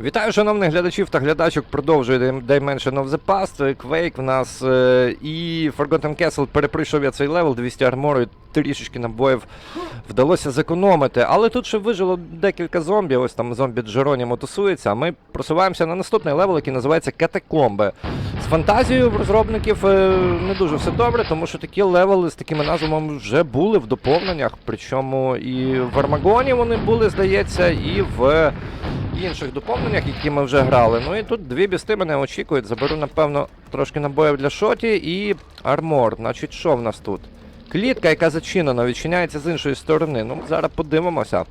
Вітаю, шановних глядачів та глядачок. Продовжує Dimension of the Past. Quake в нас е, і Forgotten Castle переприйшов я цей левел, 200 армору, трішечки набоїв вдалося зекономити. Але тут ще вижило декілька зомбі. Ось там зомбі Джеронімо тусується. А ми просуваємося на наступний левел, який називається Катакомби. З фантазією розробників е, не дуже все добре, тому що такі левели з такими назвами вже були в доповненнях. Причому і в Армагоні вони були, здається, і в інших доповненнях, які ми вже грали. Ну і тут дві бісти мене очікують. Заберу, напевно, трошки набоїв для шоті і армор. Значить, що в нас тут? Клітка, яка зачинена, відчиняється з іншої сторони. Ну, зараз подивимося.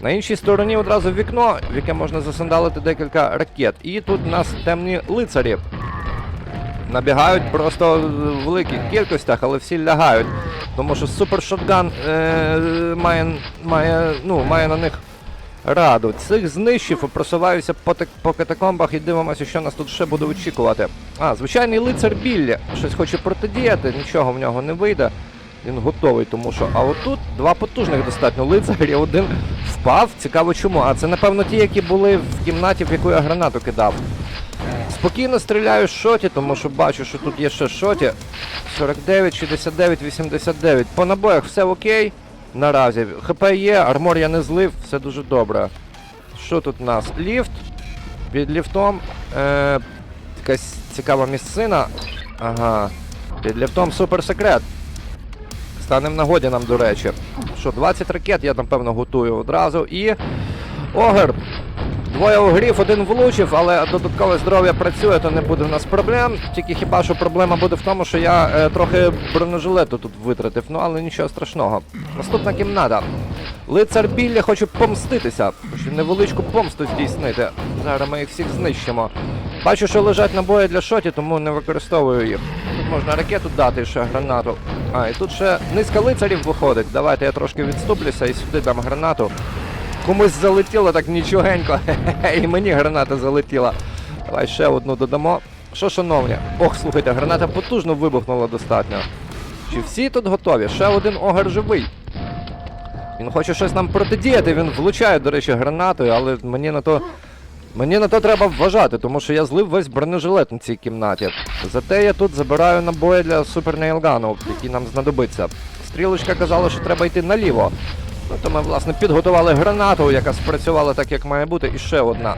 На іншій стороні одразу вікно, в яке можна засандалити декілька ракет. І тут у нас темні лицарі. Набігають просто в великих кількостях, але всі лягають. Тому що супер шотган е, має, має, ну, має на них раду. Цих знищив і просуваюся по, по катакомбах і дивимося, що нас тут ще буде очікувати. А, звичайний лицар Біллі. Щось хоче протидіяти, нічого в нього не вийде. Він готовий, тому що. А отут два потужних достатньо лицарі, один впав. Цікаво чому. А це, напевно, ті, які були в кімнаті, в яку я гранату кидав. Спокійно стріляю з шоті, тому що бачу, що тут є ще шоті. 49, 69, 89. По набоях все окей. Наразі. ХП є, армор я не злив, все дуже добре. Що тут у нас? Ліфт. Під ліфтом. Е, якась цікава місцина. Ага. Під ліфтом суперсекрет. Стане в нагоді нам, до речі. Що, 20 ракет я, напевно, готую одразу. І. Огр. Двоє огрів, один влучив, але додаткове здоров'я працює, то не буде в нас проблем. Тільки хіба що проблема буде в тому, що я е, трохи бронежилету тут витратив, ну але нічого страшного. Наступна кімната. Лицар Біллі хоче помститися, хоче невеличку помсту здійснити. Зараз ми їх всіх знищимо. Бачу, що лежать набої для шоті, тому не використовую їх. Можна ракету дати ще гранату. А, і тут ще низка лицарів виходить. Давайте я трошки відступлюся і сюди дам гранату. Комусь залетіло так нічогенько. І мені граната залетіла. Давай ще одну додамо. Що, шановні? Ох, слухайте, граната потужно вибухнула достатньо. Чи всі тут готові? Ще один огар живий. Він хоче щось нам протидіяти, він влучає, до речі, гранатою, але мені на то. Мені на то треба вважати, тому що я злив весь бронежилет на цій кімнаті. Зате я тут забираю набої для супернейлгану, які нам знадобиться. Стрілочка казала, що треба йти наліво. Ну, то ми, власне, підготували гранату, яка спрацювала так, як має бути, і ще одна.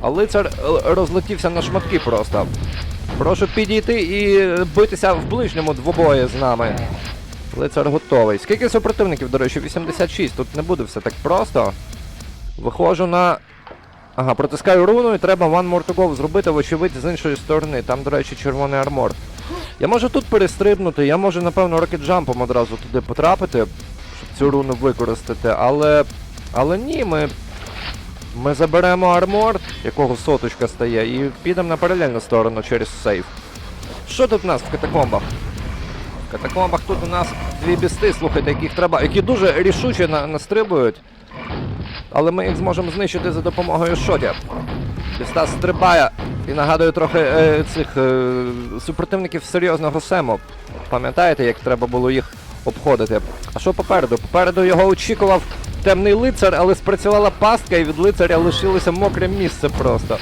А лицар е, розлетівся на шматки просто. Прошу підійти і битися в ближньому двобої з нами. Лицар готовий. Скільки супротивників, до речі, 86. Тут не буде все так просто. Виходжу на. Ага, протискаю руну і треба One More to Go зробити, вочевидь, з іншої сторони. Там, до речі, червоний армор. Я можу тут перестрибнути, я можу, напевно, рокетджампом одразу туди потрапити, щоб цю руну використати, але. Але ні, ми. Ми заберемо армор, якого соточка стає, і підемо на паралельну сторону через сейф. Що тут у нас в катакомбах? В катакомбах тут у нас дві бісти, слухайте, яких треба, які дуже рішуче на, настрибують. Але ми їх зможемо знищити за допомогою шотів. Біста стрибає і нагадує трохи е, цих е, супротивників серйозного сему. Пам'ятаєте, як треба було їх обходити? А що попереду? Попереду його очікував темний лицар, але спрацювала пастка, і від лицаря лишилося мокре місце просто.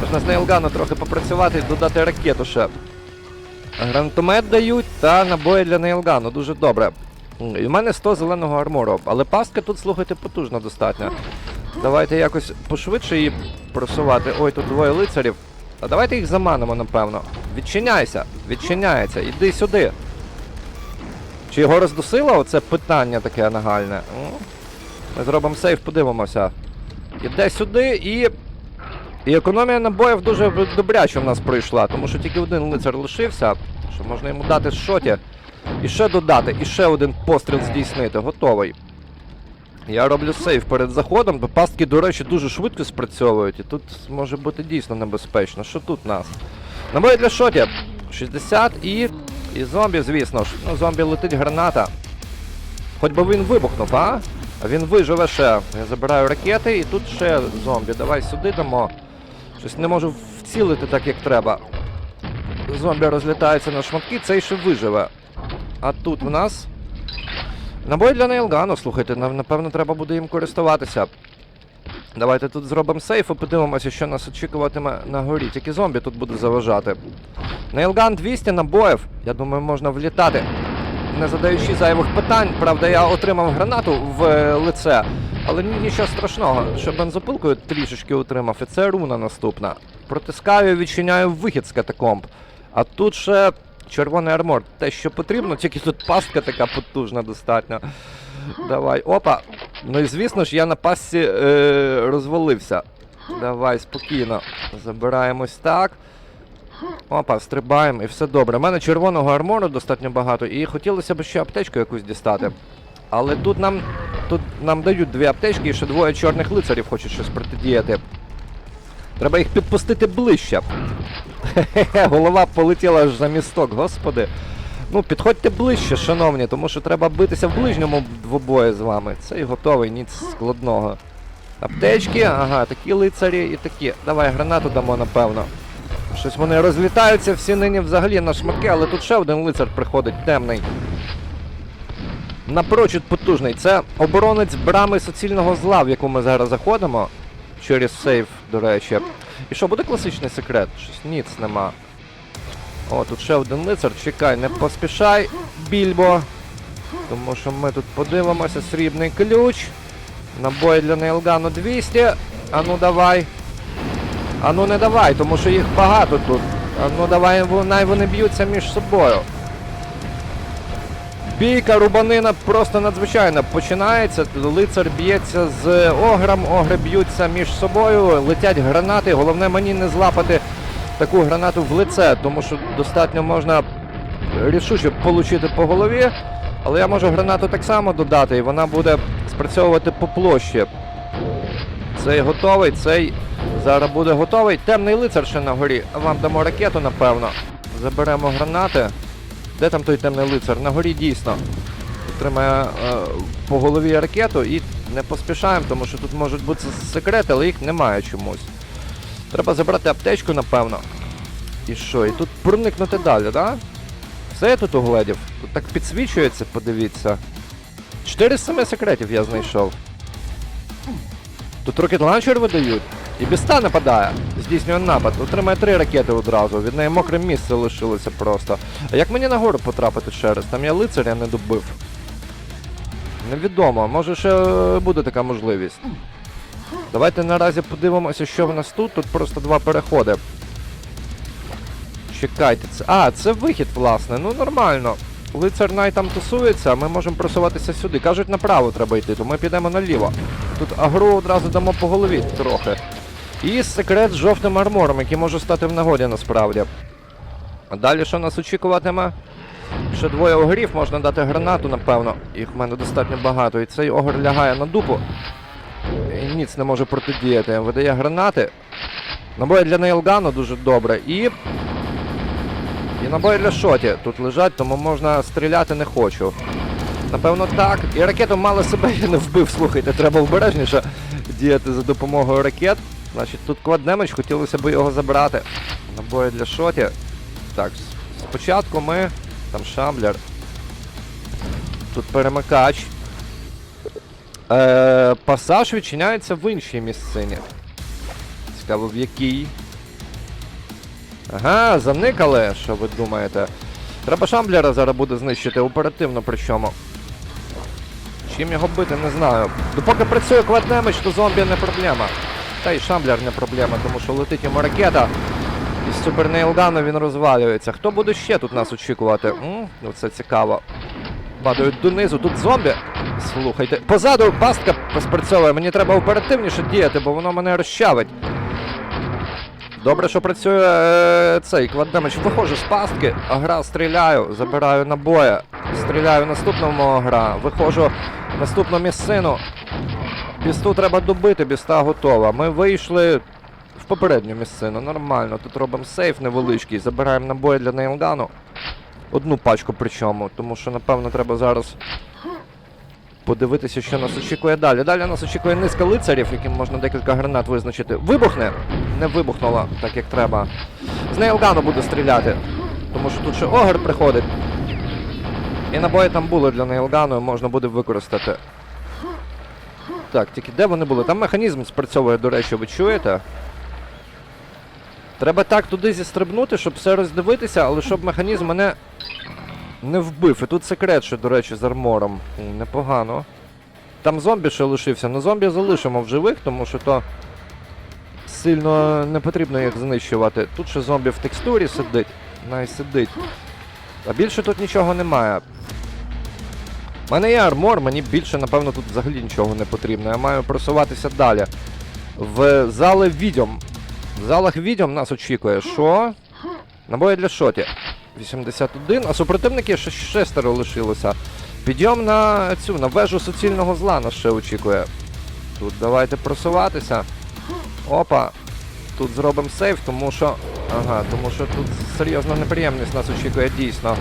Можна з нейлгану трохи попрацювати і додати ракету ще. Гранатомет дають та набої для нейлгану, дуже добре. В мене 100 зеленого армору, але пастка тут, слухайте, потужна достатньо. Давайте якось пошвидше її просувати. Ой, тут двоє лицарів. А давайте їх заманимо, напевно. Відчиняйся, відчиняється, іди сюди. Чи його роздусило? Оце питання таке нагальне. Ми зробимо сейф, подивимося. Іде сюди і. І економія набоїв дуже добряче в нас пройшла, тому що тільки один лицар лишився, що можна йому дати шоті. І ще додати, і ще один постріл здійснити. Готовий. Я роблю сейф перед заходом, бо пастки, до речі, дуже швидко спрацьовують, і тут може бути дійсно небезпечно. Що тут нас? Набої для шоті. 60 і. І зомбі, звісно ж. Ну, зомбі летить граната. Хоч би він вибухнув, а? А він виживе ще. Я забираю ракети і тут ще зомбі. Давай сюди дамо. Щось не можу вцілити так, як треба. Зомбі розлітаються на шматки, цей ще виживе. А тут в нас. Набої для нейлгану, слухайте, напевно, треба буде їм користуватися. Давайте тут зробимо сейф і подивимося, що нас очікуватиме на горі. Тільки зомбі тут буде заважати. Нейлган 200 набоїв. Я думаю, можна влітати. Не задаючи зайвих питань. Правда, я отримав гранату в е, лице. Але нічого страшного, що бензопилкою трішечки отримав, і це руна наступна. Протискаю, відчиняю вихід з катакомб. А тут ще червоний армор. Те, що потрібно, тільки тут пастка така потужна достатньо. Давай, опа. Ну і звісно ж, я на пастці е, розвалився. Давай, спокійно. Забираємось так. Опа, стрибаємо і все добре. У мене червоного армору достатньо багато, і хотілося б ще аптечку якусь дістати. Але тут нам тут нам дають дві аптечки і ще двоє чорних лицарів хочуть щось протидіяти. Треба їх підпустити ближче. Голова полетіла аж за місток, господи. Ну, підходьте ближче, шановні, тому що треба битися в ближньому двобої з вами. Це і готовий, ніц складного. Аптечки, ага, такі лицарі і такі. Давай гранату дамо, напевно. Щось вони розлітаються всі нині взагалі на шматки, але тут ще один лицар приходить темний. Напрочуд потужний. Це оборонець брами суцільного зла, в яку ми зараз заходимо. Через сейф, до речі. І що, буде класичний секрет? Щось ніц нема. О, тут ще один лицар. Чекай, не поспішай, більбо. Тому що ми тут подивимося. Срібний ключ. Набої для нейлгану 200. А ну давай. А ну не давай, тому що їх багато тут. А ну давай, най вони б'ються між собою. Бійка, рубанина просто надзвичайна. Починається, лицар б'ється з огром, огри б'ються між собою, летять гранати. Головне мені не злапати таку гранату в лице, тому що достатньо можна рішуче получити по голові. Але я можу гранату так само додати, і вона буде спрацьовувати по площі. Цей готовий, цей зараз буде готовий. Темний лицар ще на горі. Вам дамо ракету, напевно. Заберемо гранати. Де там той темний лицар? На горі дійсно. Отримає е, по голові ракету і не поспішаємо, тому що тут можуть бути секрети, але їх немає чомусь. Треба забрати аптечку, напевно. І що? І тут проникнути далі, так? Да? Все я тут угледів. Тут так підсвічується, подивіться. Чотири з семи секретів я знайшов. Тут рокет ланчер видають. І біста нападає. Здійснює напад. Отримає три ракети одразу. Від неї мокре місце лишилося просто. А як мені нагору потрапити ще раз? Там я лицаря не добив. Невідомо, може ще е, буде така можливість. Давайте наразі подивимося, що в нас тут. Тут просто два переходи. Чекайте, це. А, це вихід, власне. Ну нормально. Лицар най там тусується, а ми можемо просуватися сюди. Кажуть, направо треба йти, то ми підемо наліво. Тут агру одразу дамо по голові трохи. І секрет з жовтим армором, який може стати в нагоді насправді. Далі що нас очікуватиме? Ще двоє огрів, можна дати гранату, напевно. Їх в мене достатньо багато. І цей огр лягає на дупу. І ніц не може протидіяти. Видає гранати. Набої для нейлгану дуже добре. І. І набої для шоті тут лежать, тому можна стріляти не хочу. Напевно, так. І ракету мало себе я не вбив, слухайте, треба обережніше діяти за допомогою ракет. Значить, тут кваднемедж, хотілося б його забрати. Набої для шоті. Так, спочатку ми. Там шамблер. Тут перемикач. Е, пасаж відчиняється в іншій місцині. Цікаво, в якій. Ага, заникали, що ви думаєте. Треба шамблера зараз буде знищити оперативно причому. Чим його бити, не знаю. Допоки працює кваднемич, то зомбі не проблема. Та й шамблер не проблема, тому що летить йому ракета. І з супернейлгану він розвалюється. Хто буде ще тут нас очікувати? М? Ну це цікаво. Падають донизу, тут зомбі. Слухайте. Позаду пастка спрацьовує, мені треба оперативніше діяти, бо воно мене розчавить. Добре, що працює е, цей кваддемедж. Виходжу з пастки, агра стріляю, забираю набої, стріляю наступному агра, виходжу в наступну місцину. Бісту треба добити, біста готова. Ми вийшли в попередню місцину, нормально. Тут робимо сейф невеличкий, забираємо набої для нейлгану. Одну пачку причому, тому що напевно треба зараз подивитися, що нас очікує далі. Далі нас очікує низка лицарів, яким можна декілька гранат визначити. Вибухне! Не вибухнула, так як треба. З нейлгану буде стріляти. Тому що тут ще огр приходить. І набої там були для нейлгану, можна буде використати. Так, тільки де вони були? Там механізм спрацьовує, до речі, ви чуєте? Треба так туди зістрибнути, щоб все роздивитися, але щоб механізм мене не вбив. І тут секрет, ще, до речі, з армором. Непогано. Там зомбі ще лишився, але зомбі залишимо в живих, тому що то сильно не потрібно їх знищувати. Тут ще зомбі в текстурі сидить. Най сидить. А більше тут нічого немає. У мене є армор, мені більше, напевно, тут взагалі нічого не потрібно. Я маю просуватися далі. В зали відьом. В залах відьом нас очікує, що? Набої для шоті. 81, а супротивники ще шестеро лишилося. Підйом на цю, на вежу суцільного зла нас ще очікує. Тут давайте просуватися. Опа. Тут зробимо сейф, тому що. Ага, тому що тут серйозна неприємність нас очікує дійсно.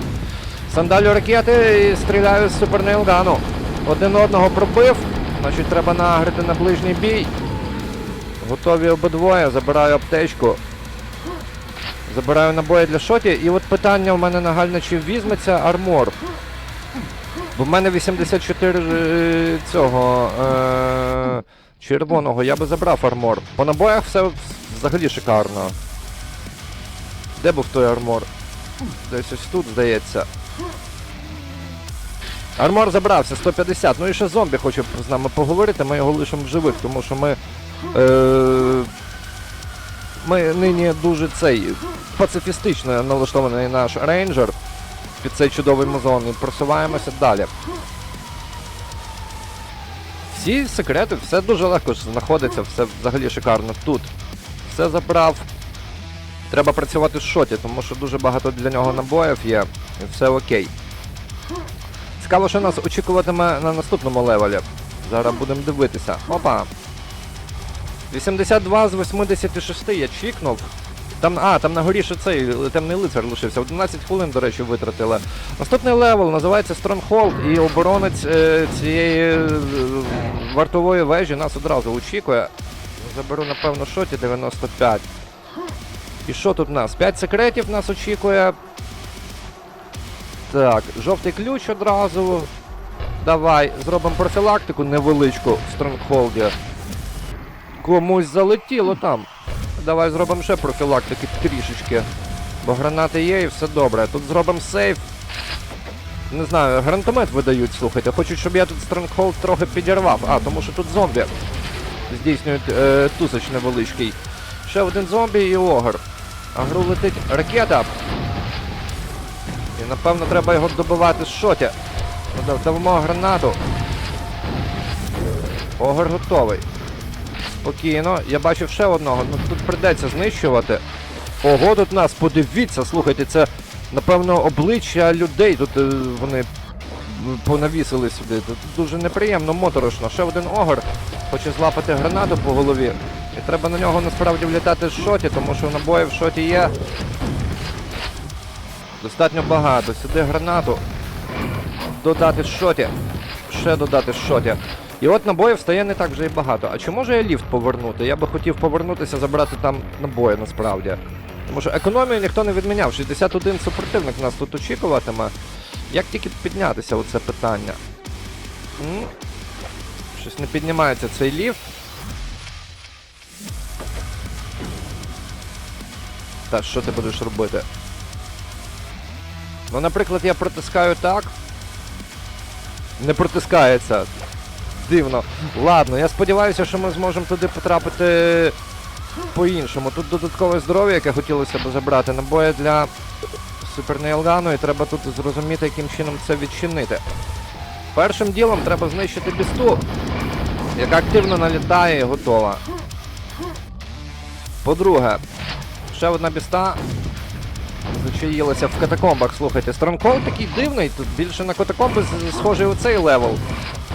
Сандалю ракети і стріляю з супернейлгану. Один одного пробив, значить треба нагрити на ближній бій. Готові обидвоє, забираю аптечку. Забираю набої для шоті. І от питання у мене нагальне, чи візьметься армор. Бо в мене 84 е, цього е, червоного, я би забрав армор. По набоях все взагалі шикарно. Де був той армор? Десь ось тут, здається. Армор забрався, 150. Ну і ще зомбі хоче з нами поговорити, ми його лишимо в живих, тому що ми. Е, ми нині дуже цей пацифістично налаштований наш рейнджер під цей чудовий музон і просуваємося далі. Всі секрети, все дуже легко знаходиться, все взагалі шикарно тут. Все забрав. Треба працювати з шоті, тому що дуже багато для нього набоїв є, і все окей. Цікаво, що нас очікуватиме на наступному левелі. Зараз будемо дивитися. Опа. 82 з 86 я чікнув. Там, а, там на горі ще цей темний лицар лишився. 11 хвилин, до речі, витратили. Наступний левел називається Stronghold, і оборонець е, цієї е, вартової вежі нас одразу очікує. Заберу, напевно, шоті 95. І що тут в нас? 5 секретів нас очікує. Так, жовтий ключ одразу. Давай, зробимо профілактику невеличку в Стронгхолді. Комусь залетіло там. Давай зробимо ще профілактики трішечки. Бо гранати є і все добре. Тут зробимо сейф. Не знаю, гранатомет видають, слухайте. Хочуть, щоб я тут Стронгхолд трохи підірвав. А, тому що тут зомбі здійснюють е, тусоч невеличкий. Ще один зомбі і огр. А гру летить ракета. І напевно треба його добивати з шоті. Ну, Давимо гранату. Огр готовий. Спокійно. Я бачив ще одного, ну тут придеться знищувати. Ого, тут нас, подивіться, слухайте, це напевно обличчя людей. Тут е, вони понавісили сюди. Тут дуже неприємно, моторошно. Ще один огр хоче злапати гранату по голові. І треба на нього насправді влітати з шоті, тому що набоїв в шоті є. Достатньо багато. Сюди гранату. Додати шоті. Ще додати шоті. І от набоїв стає не так вже і багато. А чи можу я ліфт повернути? Я би хотів повернутися, забрати там набої насправді. Тому що економію ніхто не відміняв. 61 супротивник нас тут очікуватиме. Як тільки піднятися оце питання? М? Щось не піднімається цей ліфт. Та що ти будеш робити? Ну, наприклад, я протискаю так. Не протискається. Дивно. Ладно, я сподіваюся, що ми зможемо туди потрапити по-іншому. Тут додаткове здоров'я, яке хотілося б забрати. Набої для супернейлгану, і треба тут зрозуміти, яким чином це відчинити. Першим ділом треба знищити бісту, яка активно налітає і готова. По-друге, ще одна біста зачаїлася в катакомбах. Слухайте, Стронгхолд такий дивний, тут більше на катакомби схожий оцей левел.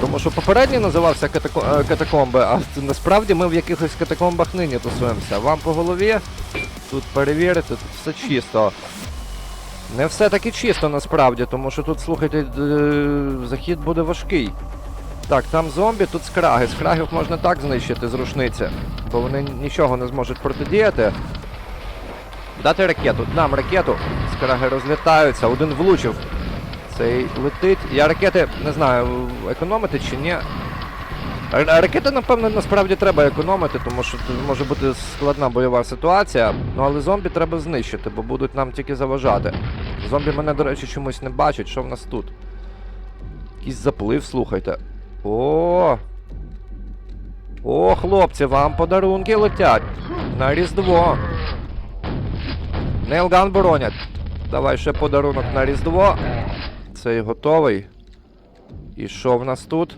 Тому що попередній називався е, катакомби, а насправді ми в якихось катакомбах нині тусуємося. Вам по голові тут перевірити, тут все чисто. Не все таки чисто насправді, тому що тут, слухайте, захід буде важкий. Так, там зомбі, тут скраги. Скрагів можна так знищити з рушниці, бо вони нічого не зможуть протидіяти. Дати ракету, дам ракету. Скраги розлітаються, один влучив. Цей летить. Я ракети не знаю, економити чи ні. Ракети, напевно, насправді треба економити, тому що може бути складна бойова ситуація. Ну але зомбі треба знищити, бо будуть нам тільки заважати. Зомбі мене, до речі, чомусь не бачать. Що в нас тут? Якийсь заплив, слухайте. О! О, хлопці, вам подарунки летять. На Різдво. Нейлган боронять. Давай ще подарунок на Різдво. Цей готовий. І що в нас тут?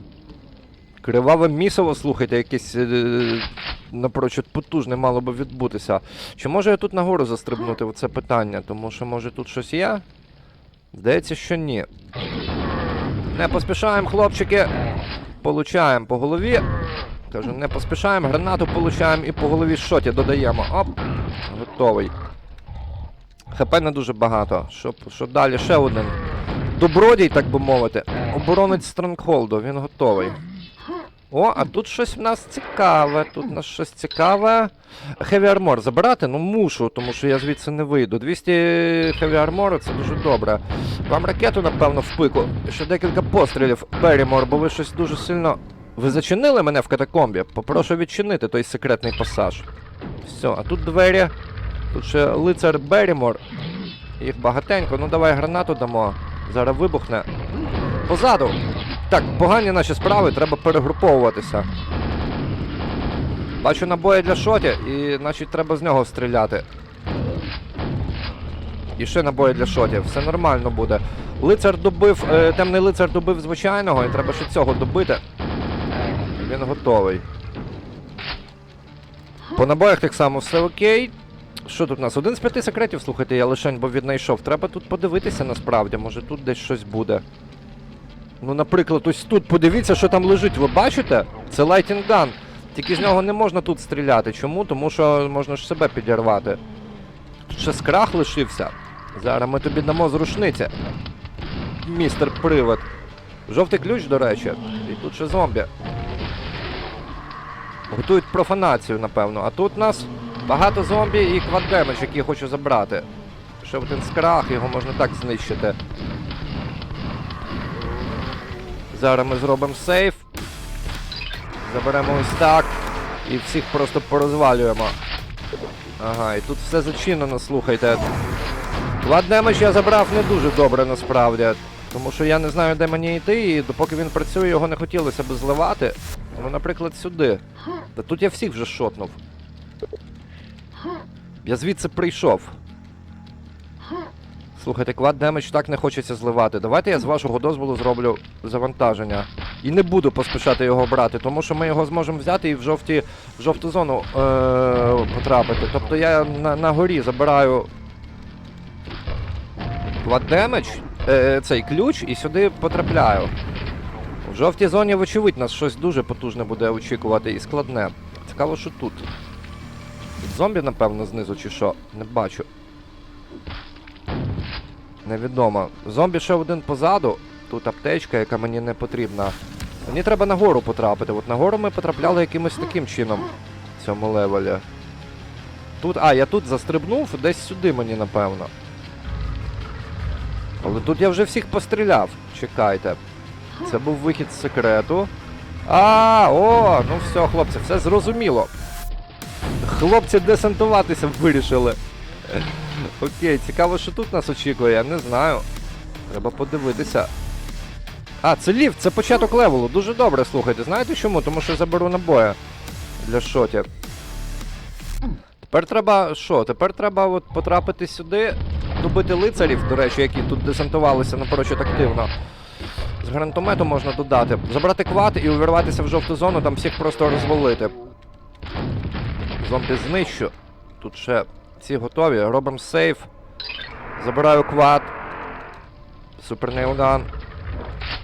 Криваве місиво, слухайте, якесь е, напрочуд потужне мало би відбутися. Чи може я тут нагору застрибнути? Оце питання, тому що може тут щось є? Здається, що ні. Не поспішаємо, хлопчики. Получаємо по голові. Кажу, не поспішаємо, гранату получаємо і по голові шоті додаємо. Оп! Готовий. ХП не дуже багато. Що, що далі? Ще один. Добродій, так би мовити. Оборонець Стронгхолду, він готовий. О, а тут щось в нас цікаве. Тут в нас щось цікаве. Heavy Armor забирати? Ну мушу, тому що я звідси не вийду. 200 Heavy Armor це дуже добре. Вам ракету, напевно, в пику. Ще декілька пострілів. Берімор, бо ви щось дуже сильно. Ви зачинили мене в катакомбі? Попрошу відчинити той секретний пасаж. Все, а тут двері. Тут ще лицар Берімор. Їх багатенько. Ну давай гранату дамо. Зараз вибухне. Позаду. Так, погані наші справи, треба перегруповуватися. Бачу набої для шоті, і значить треба з нього стріляти. І ще набої для шоті, все нормально буде. Лицар добив, е, темний лицар добив звичайного, і треба ще цього добити. Він готовий. По набоях так само все окей. Що тут у нас? Один з п'яти секретів, слухайте, я лишень бо віднайшов. Треба тут подивитися насправді, може тут десь щось буде. Ну, наприклад, ось тут подивіться, що там лежить. Ви бачите? Це Lighting Gun. Тільки з нього не можна тут стріляти. Чому? Тому що можна ж себе підірвати. Ще скрах лишився. Зараз ми тобі дамо з рушниці. Містер Привид. Жовтий ключ, до речі. І тут ще зомбі. Готують профанацію, напевно. А тут нас багато зомбі і кваддемедж, які я хочу забрати. Ще один скрах, його можна так знищити. Зараз ми зробимо сейф. Заберемо ось так. І всіх просто порозвалюємо. Ага, і тут все зачинено, слухайте. Кваддемедж я забрав не дуже добре насправді. Тому що я не знаю, де мені йти, і допоки він працює, його не хотілося б зливати. Ну, наприклад, сюди. Та тут я всіх вже шотнув. Я звідси прийшов. Слухайте, квад демедж так не хочеться зливати. Давайте я з вашого дозволу зроблю завантаження. І не буду поспішати його брати, тому що ми його зможемо взяти і в жовті, в жовту зону е- потрапити. Тобто я на, на горі забираю квад демедж, е- цей ключ і сюди потрапляю. В жовтій зоні, вочевидь, нас щось дуже потужне буде очікувати і складне. Цікаво, що тут. Зомбі, напевно, знизу чи що? Не бачу. Невідомо. Зомбі ще один позаду. Тут аптечка, яка мені не потрібна. Мені треба нагору потрапити. От нагору ми потрапляли якимось таким чином в цьому левелі. Тут. А, я тут застрибнув, десь сюди мені, напевно. Але тут я вже всіх постріляв. Чекайте. Це був вихід з секрету. А, о, ну все, хлопці, все зрозуміло. Хлопці десантуватися вирішили. Окей, цікаво, що тут нас очікує, я не знаю. Треба подивитися. А, це ліфт, це початок левелу. Дуже добре, слухайте. Знаєте чому? Тому що заберу набої для шотів. Тепер треба. що? Тепер треба от потрапити сюди, добити лицарів, до речі, які тут десантувалися напрочуд активно. З гранатомету можна додати. Забрати квад і увірватися в жовту зону, там всіх просто розвалити. Зомбі знищу. Тут ще ці готові. Робимо сейф. Забираю квад. Супер нейлган.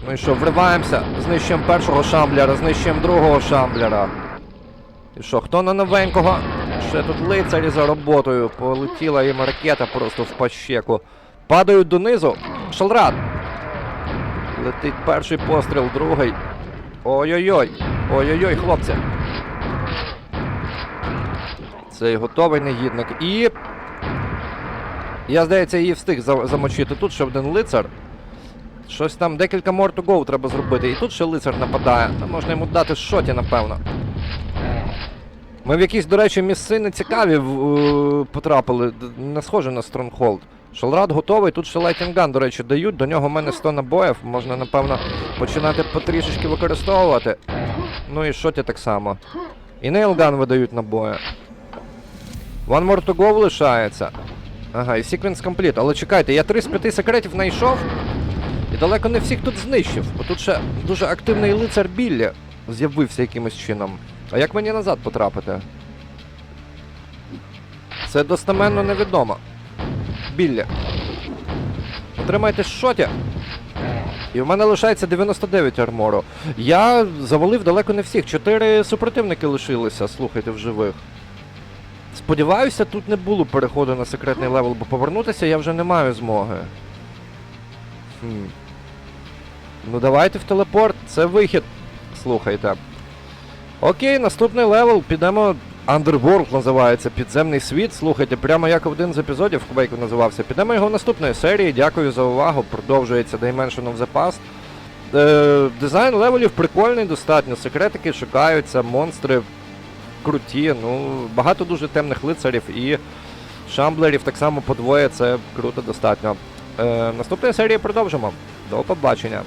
Ну і що, вриваємося. Знищуємо першого шамблера, знищуємо другого шамблера. І що, хто на новенького? Ще тут лицарі за роботою. Полетіла їм ракета просто в пащеку. Падають донизу. Шалрат! Летить перший постріл, другий. Ой-ой-ой! Ой-ой-ой, хлопці! Цей готовий негідник. І. Я, здається, її встиг замочити тут ще один лицар. Щось там декілька more to go треба зробити. І тут ще лицар нападає. Ну, можна йому дати шоті, напевно. Ми в якісь, до речі, місцини цікаві е, потрапили. Не схоже на Стронгхолд. Шалрад готовий, тут ще лайтінган, до речі, дають. До нього в мене 100 набоїв. Можна, напевно, починати потрішечки використовувати. Ну і шоті так само. І нейлган видають набої. One more to go лишається. Ага, і sequence complete. Але чекайте, я 3 з 5 секретів знайшов. І далеко не всіх тут знищив. Бо тут ще дуже активний лицар Біллі з'явився якимось чином. А як мені назад потрапити? Це достеменно невідомо. Біллі. Отримайте шоті. І в мене лишається 99 армору. Я завалив далеко не всіх. Чотири супротивники лишилися, слухайте, в живих. Сподіваюся, тут не було переходу на секретний левел, бо повернутися я вже не маю змоги. Хм. Ну давайте в телепорт, це вихід. Слухайте. Окей, наступний левел, підемо. Underworld називається підземний світ. Слухайте, прямо як один з епізодів Квейку називався. Підемо його наступної серії. Дякую за увагу. Продовжується Dimension of the Past. Е, дизайн левелів прикольний, достатньо. Секретики шукаються, монстри круті. Ну, багато дуже темних лицарів і шамблерів так само подвоє. Це круто достатньо. Е, наступної серії продовжимо. До побачення.